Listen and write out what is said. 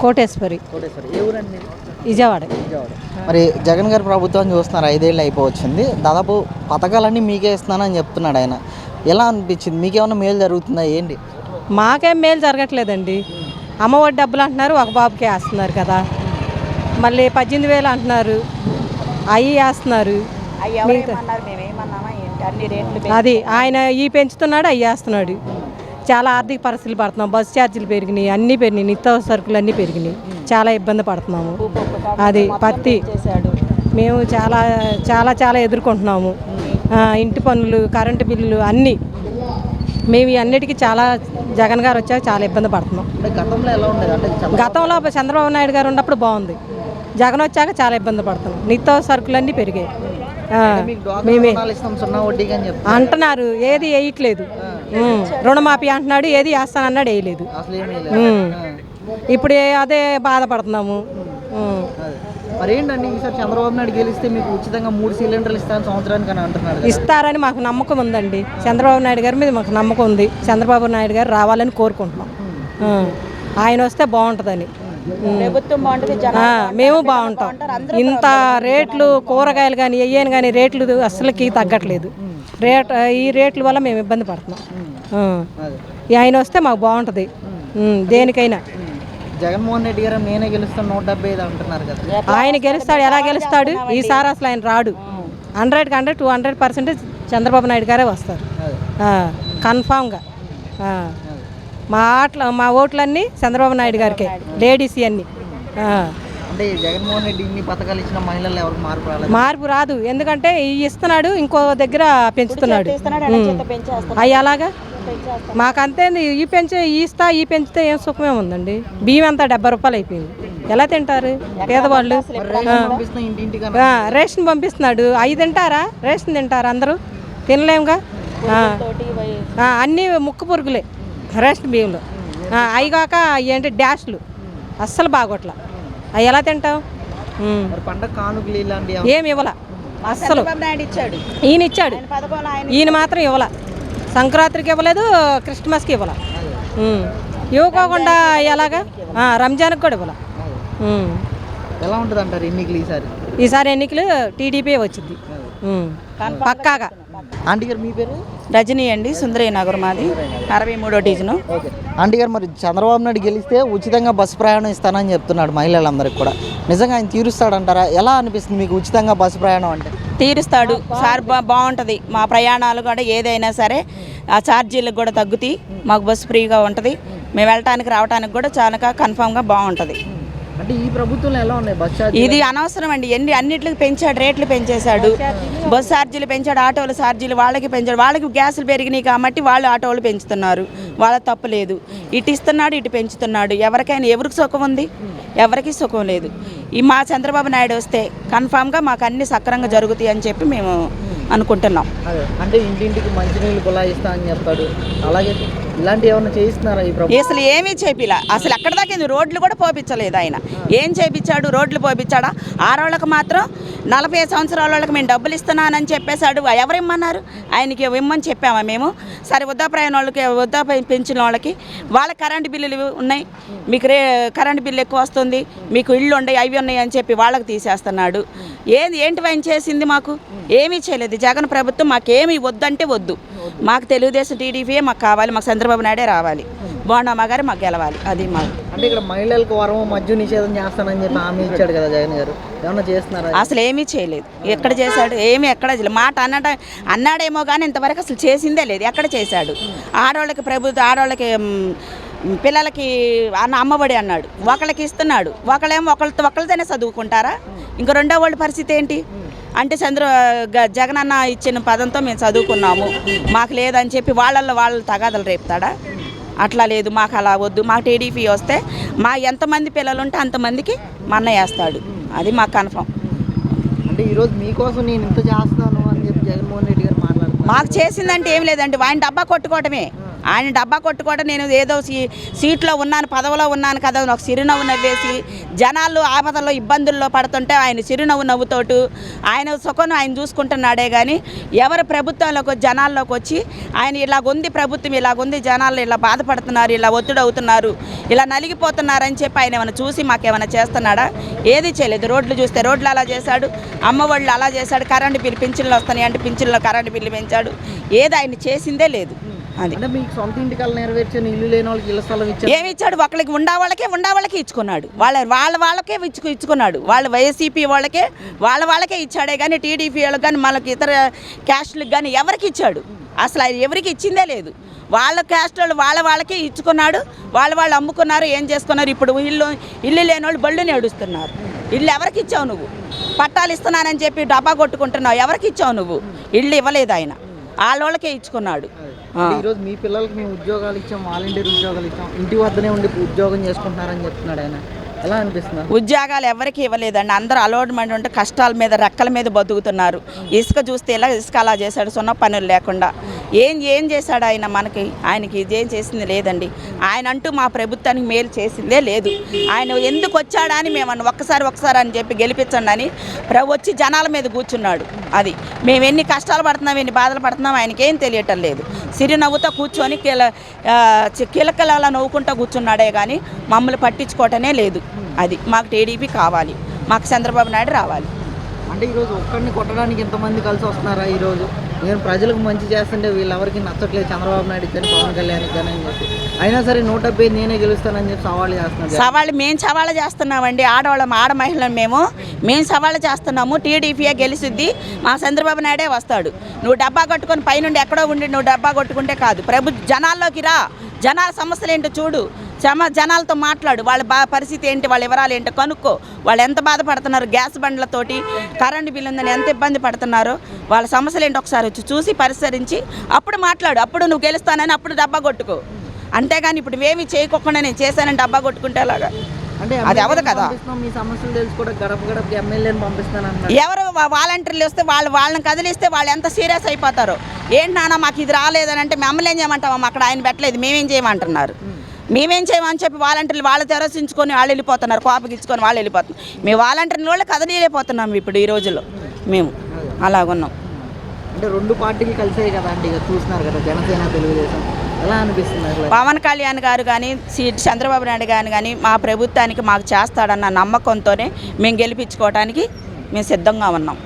కోటేశ్వరి. కోటేశ్వరి. ఏ ఊరండి? విజయవాడ. మరి జగన్ గారి ప్రభుత్వం చూస్తున్నారు ఐదేళ్ళు అయిపోవచ్చింది. దాదాపు పథకాలన్నీ మీకే ఇస్తున్నానని చెప్తున్నాడు ఆయన. ఎలా అనిపించింది? మీకేమన్నా మేలు జరుగుతుందా? ఏంటి? మాకేం మేలు జరగట్లేదండి. అమ్మఒడి డబ్బులు అంటున్నారు ఒక బాబుకే వేస్తున్నారు కదా. మళ్ళీ పద్దెనిమిది వేలు అంటున్నారు అవి వేస్తున్నారు. అది ఆయన ఈ పెంచుతున్నాడు అవి వేస్తున్నాడు. చాలా ఆర్థిక పరిస్థితులు పడుతున్నాం. బస్సు ఛార్జీలు పెరిగినాయి. అన్నీ పెరిగినాయి. నిత్యావసర సరుకులు అన్నీ పెరిగినాయి. చాలా ఇబ్బంది పడుతున్నాము. అది పత్తి మేము చాలా చాలా చాలా ఎదుర్కొంటున్నాము. ఇంటి పన్నులు కరెంటు బిల్లులు అన్నీ మేము అన్నిటికీ చాలా జగన్ గారు వచ్చాక చాలా ఇబ్బంది పడుతున్నాం. గతంలో చంద్రబాబు నాయుడు గారు ఉన్నప్పుడు బాగుంది. జగన్ వచ్చాక చాలా ఇబ్బంది పడుతున్నాం. నిత్యావసర సరుకులన్నీ పెరిగాయి. మేమే అంటున్నారు. ఏది వేయట్లేదు. రుణమాఫీ అంటున్నాడు ఏది వేస్తానన్నాడు వేయలేదు. అసలు ఏమీ లేదు ఉమ్. ఇప్పుడు అదే బాధపడుతున్నాము. ఉమ్. అదే. మరి ఏంటండి ఈసారి చంద్రబాబు నాయుడు గెలిస్తే మీకు ఉచితంగా మూడు సిలిండర్లు ఇస్తాను సంవత్సరానికి అని అంటున్నాడు కదా. ఇస్తారని మాకు నమ్మకం ఉందండి. చంద్రబాబు నాయుడు గారి మీద మాకు నమ్మకం ఉంది. చంద్రబాబు నాయుడు గారు రావాలని కోరుకుంటున్నాం. ఆయన వస్తే బాగుంటుందని. మేము. బాగుంటాం. ఇంత రేట్లు కూరగాయలు కానీ వెయ్యని కానీ రేట్లు అస్సలకి తగ్గట్లేదు. రేట్ ఈ రేట్ల వల్ల మేము ఇబ్బంది పడుతున్నాం. ఆయన వస్తే మాకు బాగుంటుంది. దేనికైనా. జగన్మోహన్ రెడ్డి గారు నేనే గెలుస్తాను నూట డెబ్బై ఐదు అంటున్నారు కదా. ఆయన గెలుస్తాడు ఎలా గెలుస్తాడు? ఈసారి అసలు ఆయన రాడు. హండ్రెడ్కి hundred two hundred percent Chandrababu Naidu గారే వస్తారు. కన్ఫామ్గా. మా ఆటలు మా ఓట్లన్నీ చంద్రబాబు నాయుడు గారికే లేడీస్ అన్నీ. ఆ. అంటే జగన్మోహన్ రెడ్డి ఇన్ని పథకాలు ఇచ్చిన మహిళలు ఎవరికి మార్పు రాలేదు. మార్పు రాదు. ఎందుకంటే ఈ ఇస్తున్నాడు ఇంకో దగ్గర పెంచుతున్నాడు. అవి అలాగా? మాకంతే ఈ పెంచే ఈ ఇస్తా ఈ పెంచితే ఏం సుఖమే ఉందండి. బియ్యం అంతా డెబ్బై రూపాయలు అయిపోయింది. ఎలా తింటారు పేదవాళ్ళు? రేషన్ పంపిస్తున్న ఇంటింటికి ఆ, రేషన్ పంపిస్తున్నాడు. అవి తింటారా? రేషన్ తింటారా అందరూ? తినలేముగా? అన్నీ ముక్కు పురుగులే రేషన్ బియ్యంలో. ఆ, అవి కాక ఏంటి డాష్లు అస్సలు బాగోట్ల. అవి ఎలా తింటావు? పండగ కానుకలు ఇలాంటి ఏమి ఇవ్వాల. అస్సలు. నాయుడు ఇచ్చాడు. ఈయన ఇచ్చాడు. ఈయన మాత్రం ఇవ్వాల. సంక్రాంతికి ఇవ్వలేదు క్రిస్మస్కి ఇవ్వాల. ఇవ్వకోకుండా ఎలాగా? ఆ, రంజాన్కి కూడా ఇవ్వాల. ఎలా ఉంటుంది అంటారు ఎన్నికలు ఈసారి? ఈసారి ఎన్నికలు టీడీపీ వచ్చింది. పక్కాగా. ఆంటీ గారు మీ పేరు? రజనీ అండి సుందరయ్య నగర్ మాది. అరవై మూడో డివిజను. ఓకే. ఆంటీ గారు మరి చంద్రబాబు నాయుడు గెలిస్తే ఉచితంగా బస్సు ప్రయాణం ఇస్తానని చెప్తున్నాడు మహిళలందరికీ కూడా. నిజంగా ఆయన తీరుస్తాడంటారా? ఎలా అనిపిస్తుంది మీకు ఉచితంగా బస్సు ప్రయాణం అంటే? తీరుస్తాడు. సార్ బా బాగుంటుంది. మా ప్రయాణాలు కూడా ఏదైనా సరే ఆ ఛార్జీలకు కూడా తగ్గుతాయి. మాకు బస్సు ఫ్రీగా ఉంటుంది. మేము వెళ్ళటానికి రావడానికి కూడా చాలా కన్ఫామ్గా బాగుంటుంది. అంటే ఈ ప్రభుత్వంలో ఎలా ఉన్నాయి? బస్ ఛార్జ్ ఇది అనవసరం అండి. ఎన్ని అన్నిటికి పెంచాడు రేట్లు పెంచేశాడు. బస్ ఛార్జీలు? పెంచాడు ఆటోల ఛార్జీలు వాళ్ళకి పెంచాడు. వాళ్ళకి గ్యాసులు పెరిగినాయి కాబట్టి వాళ్ళు ఆటోలు పెంచుతున్నారు. వాళ్ళ తప్పు లేదు. ఇటు ఇస్తున్నాడు ఇటు పెంచుతున్నాడు. ఎవరికైనా ఎవరికి సుఖం ఉంది? ఎవరికి సుఖం లేదు. ఈ మా చంద్రబాబు నాయుడు వస్తే కన్ఫామ్గా మాకు అన్ని సక్రంగా జరుగుతాయి అని చెప్పి మేము అనుకుంటున్నాం. అంటే ఇంటింటికి మంచినీళ్ళు కులాయిస్తా అని చెప్తాడు. అలాగే అసలు ఏమీ చేపిలా. అసలు ఎక్కడ దాకా ఏంది? రోడ్లు కూడా పోపించలేదు ఆయన. ఏం చేపించాడు రోడ్లు పోపించాడా ఆడవాళ్ళకి మాత్రం నలభై సంవత్సరాల వాళ్ళకి మేము డబ్బులు ఇస్తున్నానని చెప్పేశాడు. ఎవరు ఇమ్మన్నారు? ఆయనకి ఇమ్మని చెప్పామా మేము? సరే వృద్ధాప్రాయం వాళ్ళకి వృద్ధాప్రాయం పెంచిన వాళ్ళకి వాళ్ళ కరెంటు బిల్లులు ఉన్నాయి. మీకు రే కరెంటు బిల్లు ఎక్కువ వస్తుంది. మీకు ఇళ్ళు ఉన్నాయి అవి ఉన్నాయి అని చెప్పి వాళ్ళకి తీసేస్తున్నాడు. ఏంది ఏంటి ఆయన చేసింది మాకు? ఏమీ చేయలేదు. జగన్ ప్రభుత్వం మాకేమీ వద్దంటే వద్దు. మాకు తెలుగుదేశం టీడీపీయే మాకు కావాలి మాకు చంద్రబాబు నాయుడే రావాలి. బోండమ్మ గారు మాకు గెలవాలి. అది మాకు అంటే ఇక్కడ మహిళలకు వరం మద్య నిషేధం చేస్తానని చెప్పి హామీ ఇచ్చాడు కదా జగన్ గారు. ఏమన్నా చేస్తున్నారా? అసలు ఏమీ చేయలేదు. ఎక్కడ చేశాడు ఏమీ ఎక్కడ మాట అన్నట అన్నాడేమో కానీ ఇంతవరకు అసలు చేసిందే లేదు. ఎక్కడ చేశాడు? ఆడవాళ్ళకి ప్రభుత్వ ఆడవాళ్ళకి పిల్లలకి అన్న అమ్మబడి అన్నాడు. ఒకళ్ళకి ఇస్తున్నాడు. ఒకళ్ళేమో ఒకళ్ళతో ఒకళ్ళతోనే చదువుకుంటారా? ఇంక రెండో వాళ్ళ పరిస్థితి ఏంటి? అంటే చంద్ర గ- జగన్ అన్న ఇచ్చిన పదంతో మేము చదువుకున్నాము. మాకు లేదని చెప్పి వాళ్ళల్లో వాళ్ళు తగాదలు రేపుతాడా? అట్లా లేదు మాకు అలా వద్దు మాకు టీడీపీ వస్తే మా ఎంతమంది పిల్లలు ఉంటే అంతమందికి మా వేస్తాడు. అది మాకు కన్ఫర్మ్. అంటే ఈరోజు మీకోసం నేను ఇంత చేస్తాను అని చెప్పి జగన్మోహన్ రెడ్డి గారు మాట్లాడుతున్నారు. మాకు చేసిందంటే ఏం లేదండి ఆయన డబ్బా కొట్టుకోవటమే. ఆయన డబ్బా కొట్టుకోవడం నేను ఏదో సీ- సీట్లో ఉన్నాను పదవిలో ఉన్నాను కదా అని ఒక చిరునవ్వు నవ్వేసి జనాలు ఆపదలో ఇబ్బందుల్లో పడుతుంటే ఆయన చిరునవ్వు నవ్వుతోటు ఆయన సుఖం ఆయన చూసుకుంటున్నాడే కానీ ఎవరు ప్రభుత్వంలోకి జనాల్లోకి వచ్చి ఆయన ఇలాగుంది ప్రభుత్వం ఇలాగుంది జనాలు ఇలా బాధపడుతున్నారు ఇలా ఒత్తిడి అవుతున్నారు ఇలా నలిగిపోతున్నారని చెప్పి ఆయన ఏమైనా చూసి మాకేమైనా చేస్తున్నాడా? ఏది చేయలేదు. రోడ్లు చూస్తే రోడ్లు అలా చేశాడు అమ్మఒళ్ళు అలా చేశాడు కరెంటు బిల్లు పింఛన్లు వస్తున్నాయి అంటే పింఛన్లో కరెంటు బిల్లు పెంచాడు. ఏది ఆయన చేసిందే లేదు. అది. అంటే మీకు సొంత ఇంటికల్ నెరవేర్చిన ఇల్లు లేని వాళ్ళకి ఇళ్ళ స్థలం ఇచ్చారు. ఏమి ఇచ్చాడు? ఒకళ్ళకి ఉండా వాళ్ళకే ఉండా వాళ్ళకే ఇచ్చుకున్నాడు. వాళ్ళ వాళ్ళ వాళ్ళకే ఇచ్చుకు ఇచ్చుకున్నాడు. వాళ్ళ వైసీపీ వాళ్ళకే వాళ్ళ వాళ్ళకే ఇచ్చాడే కానీ టీడీపీ వాళ్ళకి కానీ మనకి ఇతర క్యాస్ట్లకు కానీ ఎవరికి ఇచ్చాడు? అసలు ఆయన ఎవరికి ఇచ్చిందే లేదు. వాళ్ళ క్యాస్ట్ వాళ్ళు వాళ్ళ వాళ్ళకే ఇచ్చుకున్నాడు. వాళ్ళ వాళ్ళు అమ్ముకున్నారు ఏం చేసుకున్నారు? ఇప్పుడు ఇల్లు ఇల్లు లేని వాళ్ళు బళ్ళు నేడుస్తున్నారు ఇల్లు ఎవరికి ఇచ్చావు నువ్వు? పట్టాలు ఇస్తున్నానని చెప్పి డబ్బా కొట్టుకుంటున్నావు. ఎవరికి ఇచ్చావు నువ్వు? ఇల్లు ఇవ్వలేదు ఆయన. వాళ్ళ వాళ్ళకే ఇచ్చుకున్నాడు. ఈరోజు మీ పిల్లలకి మేము ఉద్యోగాలు ఇచ్చాం వాలంటీర్ ఉద్యోగాలు ఇచ్చాం ఇంటి వద్దనే ఉండి ఉద్యోగం చేసుకుంటున్నారని చెప్తున్నాడు ఆయన. ఎలా అనిపిస్తుంది? ఉద్యోగాలు ఎవరికి ఇవ్వలేదండి. అందరూ అలవాటుమండి ఉంటే కష్టాల మీద రెక్కల మీద బతుకుతున్నారు. ఇసుక చూస్తే ఇలా ఇసుక అలా చేశాడు సున్న పనులు లేకుండా. ఏం ఏం చేశాడు ఆయన మనకి? ఆయనకి ఇదేం చేసింది లేదండి. ఆయన అంటూ మా ప్రభుత్వానికి మేలు చేసిందే లేదు. ఆయన ఎందుకు వచ్చాడా అని మేము అన్న ఒక్కసారి ఒక్కసారి అని చెప్పి గెలిపించండి అని ప్ర వచ్చి జనాల మీద కూర్చున్నాడు. అది మేము ఎన్ని కష్టాలు పడుతున్నాం ఎన్ని బాధలు పడుతున్నాం ఆయనకి ఏం తెలియటం లేదు. సిరినవ్వుతో కూర్చొని కీల ఆ, నవ్వుకుంటూ కూర్చున్నాడే కానీ మమ్మల్ని పట్టించుకోవటమే లేదు. అది మాకు టీడీపీ కావాలి. మాకు చంద్రబాబు నాయుడు రావాలి. అంటే ఈరోజు ఒక్కడిని కొట్టడానికి ఎంతమంది కలిసి వస్తున్నారా ఈరోజు? నేను ప్రజలకు మంచి చేస్తుంటే వీళ్ళెవరికి నచ్చట్లేదు. చంద్రబాబు నాయుడు కానీ పవన్ కళ్యాణ్ కానీ అని చెప్పి. అయినా సరే నూట డెబ్బై నేనే గెలుస్తానని చెప్పి సవాళ్ళు చేస్తున్నాను సవాళ్ళు మేము సవాళ్ళు చేస్తున్నామండి. ఆడవాళ్ళం ఆడ మహిళలు మేము. మేము సవాళ్ళు చేస్తున్నాము. టీడీపీఏ గెలిచిద్ది. మా చంద్రబాబు నాయుడే వస్తాడు. నువ్వు డబ్బా కొట్టుకొని పైనుండి ఎక్కడో ఉండి నువ్వు డబ్బా కొట్టుకుంటే కాదు. ప్రభు జనాల్లోకి రా. జనాల సమస్యలు ఏంటో చూడు. జమ జనాలతో మాట్లాడు. వాళ్ళ బా పరిస్థితి ఏంటి వాళ్ళ వివరాలు ఏంటో కనుక్కో. వాళ్ళు ఎంత బాధపడుతున్నారు గ్యాస్ బండ్లతోటి కరెంటు బిల్లు ఉందని ఎంత ఇబ్బంది పడుతున్నారో వాళ్ళ సమస్యలు ఏంటో ఒకసారి వచ్చి చూసి పరిశీలించి అప్పుడు మాట్లాడు. అప్పుడు నువ్వు గెలుస్తానని అప్పుడు డబ్బా కొట్టుకో. అంతేగాని ఇప్పుడు ఏమి చేయకోకుండా నేను చేశానని డబ్బా కొట్టుకుంటే అలాగా అంటే అది అవ్వదు కదా. పంపిస్తున్నాం, మీ సమస్యలు తెలుసుకోవడం గడప గడపకి ఎమ్మెల్యేని పంపిస్తాను అన్నారు ఎవరు వాలంటీర్లు వస్తే వాళ్ళు వాళ్ళని కదిలిస్తే వాళ్ళు ఎంత సీరియస్ అయిపోతారో. ఏంటి నాన్న మాకు ఇది రాలేదని అంటే మమ్మల్ని ఏం చేయమంటామా? అక్కడ ఆయన పెట్టలేదు మేమేం చేయమంటున్నారు? మేమేం చేయమని చెప్పి వాలంటీర్లు వాళ్ళు తెరసించుకొని వాళ్ళు వెళ్ళిపోతున్నారు కోపగించుకొని వాళ్ళు వెళ్ళిపోతున్నారు. మేము వాలంటీర్లు వాళ్ళు కదలిపోతున్నాం ఇప్పుడు ఈ రోజుల్లో మేము. అలాగున్నాం. అంటే రెండు పార్టీలు కలిసాయి కదా అండి చూస్తున్నారు కదా జనసేన తెలుగుదేశం. ఎలా అనిపిస్తుంది పవన్ కళ్యాణ్ గారు కానీ సి చంద్రబాబు నాయుడు గారు కానీ మా ప్రభుత్వానికి మాకు చేస్తాడన్న నమ్మకంతోనే మేము గెలిపించుకోవడానికి మేము సిద్ధంగా ఉన్నాం.